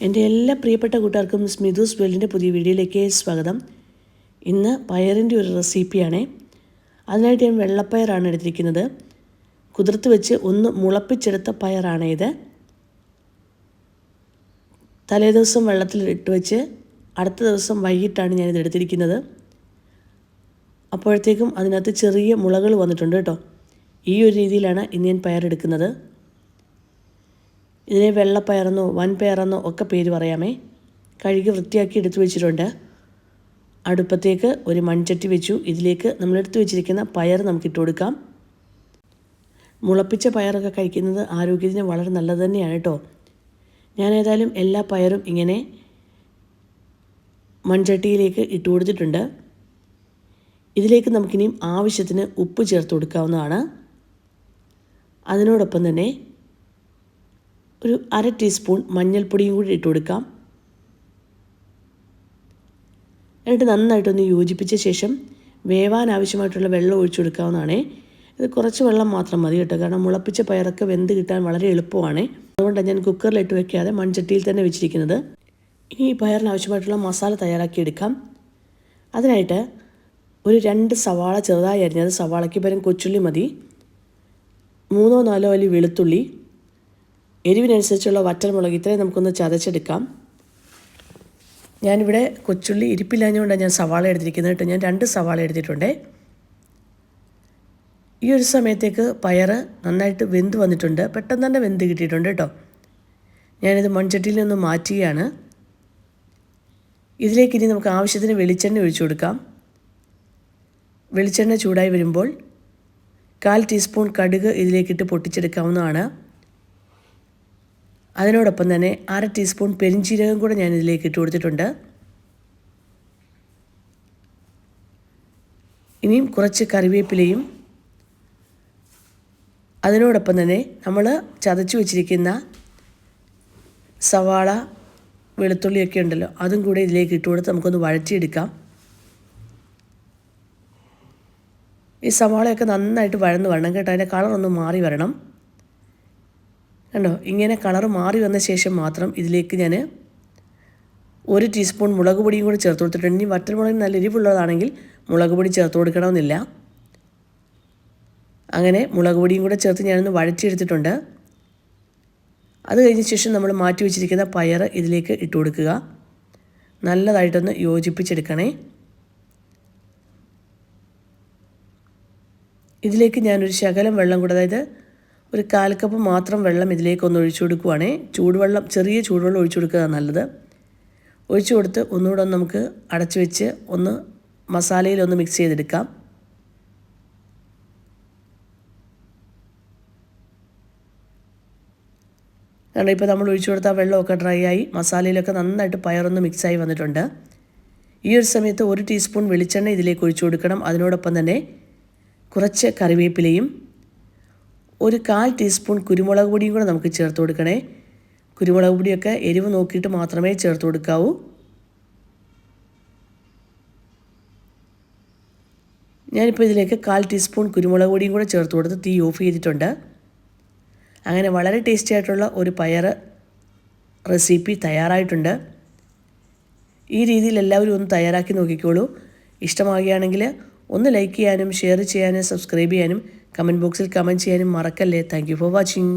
എന്റെ എല്ലാ പ്രിയപ്പെട്ട കൂട്ടുകാർക്കും സ്മിതുസ് വെല്ലിന്റെ പുതിയ വീഡിയോയിലേക്ക് സ്വാഗതം. ഇന്ന് പയറിന്റെ ഒരു റെസിപ്പിയാണേ. അതിനായിട്ട് ഞാൻ വെള്ളപ്പയറാണ് എടുത്തിരിക്കുന്നത്. കുതിർത്ത് വെച്ച് ഒന്ന് മുളപ്പിച്ചെടുത്ത പയറാണ് ഇത്. തലേദിവസം വെള്ളത്തിൽ ഇട്ട് വെച്ച് അടുത്ത ദിവസം വൈകിട്ടാണ് ഞാനിത് എടുത്തിരിക്കുന്നത്. അപ്പോഴത്തേക്കും അതിനകത്ത് ചെറിയ മുളകൾ വന്നിട്ടുണ്ട് കേട്ടോ. ഈ ഒരു രീതിയിലാണ് ഇന്ന് ഞാൻ പയറെടുക്കുന്നത് ഇതിനെ വെള്ളപ്പയറെന്നോ വൻപയറെന്നോ ഒക്കെ പേര് പറയാമേ. കഴുകി വൃത്തിയാക്കി എടുത്തു വെച്ചിട്ടുണ്ട്. അടുപ്പത്തേക്ക് ഒരു മൺചട്ടി വെച്ചു. ഇതിലേക്ക് നമ്മൾ എടുത്തു വെച്ചിരിക്കുന്ന പയർ നമുക്ക് ഇട്ട് കൊടുക്കാം. മുളപ്പിച്ച പയറൊക്കെ കഴിക്കുന്നത് ആരോഗ്യത്തിന് വളരെ നല്ലത് തന്നെയാണ് കേട്ടോ ഞാൻ ഏതായാലും എല്ലാ പയറും ഇങ്ങനെ മൺചട്ടിയിലേക്ക് ഇട്ട് കൊടുത്തിട്ടുണ്ട്. ഇതിലേക്ക് നമുക്കിനിയും ആവശ്യത്തിന് ഉപ്പ് ചേർത്ത് കൊടുക്കാവുന്നതാണ്. അതിനോടൊപ്പം തന്നെ ഒരു അര ടീസ്പൂൺ മഞ്ഞൾപ്പൊടിയും കൂടി ഇട്ട് കൊടുക്കാം. എന്നിട്ട് നന്നായിട്ടൊന്ന് യോജിപ്പിച്ച ശേഷം വേവാൻ ആവശ്യമായിട്ടുള്ള വെള്ളം ഒഴിച്ചു കൊടുക്കാവുന്നതാണ്. ഇത് കുറച്ച് വെള്ളം മാത്രം മതി കേട്ടോ. കാരണം മുളപ്പിച്ച പയറൊക്കെ വെന്ത് കിട്ടാൻ വളരെ എളുപ്പമാണ്. അതുകൊണ്ടാണ് ഞാൻ കുക്കറിലിട്ട് വെക്കാതെ മൺചട്ടിയിൽ തന്നെ വെച്ചിരിക്കുന്നത്. ഇനി ഈ പയറിന് ആവശ്യമായിട്ടുള്ള മസാല തയ്യാറാക്കിയെടുക്കാം അതിനായിട്ട് ഒരു രണ്ട് സവാള ചെറുതായി അരിഞ്ഞത് സവാളയ്ക്ക് പകരം കൊച്ചുള്ളി മതി. മൂന്നോ നാലോ അല്ലി വെളുത്തുള്ളി. എരിവിനനുസരിച്ചുള്ള വറ്റൽമുളക് ഇത്രയും നമുക്കൊന്ന് ചതച്ചെടുക്കാം. ഞാനിവിടെ കൊച്ചുള്ളി ഇരിപ്പില്ലാഞ്ഞുകൊണ്ടാണ് ഞാൻ സവാള എടുത്തിരിക്കുന്നത് കേട്ടോ. ഞാൻ രണ്ട് സവാള എടുത്തിട്ടുണ്ട്. ഈ ഒരു സമയത്തേക്ക് പയർ നന്നായിട്ട് വെന്ത് വന്നിട്ടുണ്ട്. പെട്ടെന്ന് തന്നെ വെന്ത് കിട്ടിയിട്ടുണ്ട് കേട്ടോ. ഞാനിത് മൺചട്ടിയിൽ നിന്ന് മാറ്റുകയാണ്. ഇതിലേക്ക് ഇനി നമുക്ക് ആവശ്യത്തിന് വെളിച്ചെണ്ണ ഒഴിച്ചു കൊടുക്കാം. വെളിച്ചെണ്ണ ചൂടായി വരുമ്പോൾ കാൽ ടീസ്പൂൺ കടുക് ഇതിലേക്കിട്ട് പൊട്ടിച്ചെടുക്കാവുന്നതാണ്. അതിനോടൊപ്പം തന്നെ അര ടീസ്പൂൺ പെരിഞ്ചീരകം കൂടെ ഞാൻ ഇതിലേക്ക് ഇട്ട് കൊടുത്തിട്ടുണ്ട്. ഇനിയും കുറച്ച് കറിവേപ്പിലയും അതിനോടൊപ്പം തന്നെ നമ്മൾ ചതച്ചു വെച്ചിരിക്കുന്ന സവാള വെളുത്തുള്ളിയൊക്കെ ഉണ്ടല്ലോ അതും കൂടെ ഇതിലേക്ക് ഇട്ട് കൊടുത്ത് നമുക്കൊന്ന് വഴറ്റിയെടുക്കാം. ഈ സവാളയൊക്കെ നന്നായിട്ട് വഴന്ന് വരണം കേട്ടോ അതിന്റെ കളറൊന്ന് മാറി വരണം. കണ്ടോ? ഇങ്ങനെ കളർ മാറി വന്ന ശേഷം മാത്രം ഇതിലേക്ക് ഞാൻ ഒരു ടീസ്പൂൺ മുളക് പൊടിയും കൂടി ചേർത്ത് കൊടുത്തിട്ടുണ്ട്. ഇനി വറ്റൽമുളക് നല്ല എരിവുള്ളതാണെങ്കിൽ മുളക് പൊടി ചേർത്ത് കൊടുക്കണമെന്നില്ല. അങ്ങനെ മുളക് പൊടിയും കൂടെ ചേർത്ത് ഞാനൊന്ന് വഴറ്റിയെടുത്തിട്ടുണ്ട്. അത് കഴിഞ്ഞ ശേഷം നമ്മൾ മാറ്റി വെച്ചിരിക്കുന്ന പയർ ഇതിലേക്ക് ഇട്ട് കൊടുക്കുക. നല്ലതായിട്ടൊന്ന് യോജിപ്പിച്ചെടുക്കണേ. ഇതിലേക്ക് ഞാനൊരു ശകലം വെള്ളം കൂടെ അതായത് ഒരു കാൽ കപ്പ് മാത്രം വെള്ളം ഇതിലേക്ക് ഒന്ന് ഒഴിച്ചു കൊടുക്കുവാണേ. ചൂടുവെള്ളം ചെറിയ ചൂടുവെള്ളം ഒഴിച്ചു കൊടുക്കുക നല്ലത്. ഒഴിച്ചു കൊടുത്ത് ഒന്നുകൂടെ ഒന്ന് നമുക്ക് അടച്ചു വെച്ച് ഒന്ന് മസാലയിലൊന്ന് മിക്സ് ചെയ്തെടുക്കാം. കാരണം ഇപ്പോൾ നമ്മൾ ഒഴിച്ചു കൊടുത്ത വെള്ളമൊക്കെ ഡ്രൈ ആയി. മസാലയിലൊക്കെ നന്നായിട്ട് പയറൊന്ന് മിക്സായി വന്നിട്ടുണ്ട്. ഈ ഒരു സമയത്ത് ഒരു ടീസ്പൂൺ വെളിച്ചെണ്ണ ഇതിലേക്ക് ഒഴിച്ചു കൊടുക്കണം. അതിനോടൊപ്പം തന്നെ കുറച്ച് കറിവേപ്പിലയും ഒരു കാൽ ടീസ്പൂൺ കുരുമുളക് പൊടിയും കൂടെ നമുക്ക് ചേർത്ത് കൊടുക്കണേ. കുരുമുളക് പൊടിയൊക്കെ എരിവ് നോക്കിയിട്ട് മാത്രമേ ചേർത്ത് കൊടുക്കാവൂ. ഞാനിപ്പോൾ ഇതിലേക്ക് കാൽ ടീസ്പൂൺ കുരുമുളക് പൊടിയും കൂടെ ചേർത്ത് കൊടുത്ത് തീ ഓഫ് ചെയ്തിട്ടുണ്ട്. അങ്ങനെ വളരെ ടേസ്റ്റി ആയിട്ടുള്ള ഒരു പയർ റെസിപ്പി തയ്യാറായിട്ടുണ്ട്. ഈ രീതിയിൽ എല്ലാവരും ഒന്ന് തയ്യാറാക്കി നോക്കിക്കോളൂ. ഇഷ്ടമാകുകയാണെങ്കിൽ ഒന്ന് ലൈക്ക് ചെയ്യാനും ഷെയർ ചെയ്യാനും സബ്സ്ക്രൈബ് ചെയ്യാനും കമന്റ് ബോക്സിൽ കമന്റ് ചെയ്യാനും മറക്കല്ലേ. Thank for watching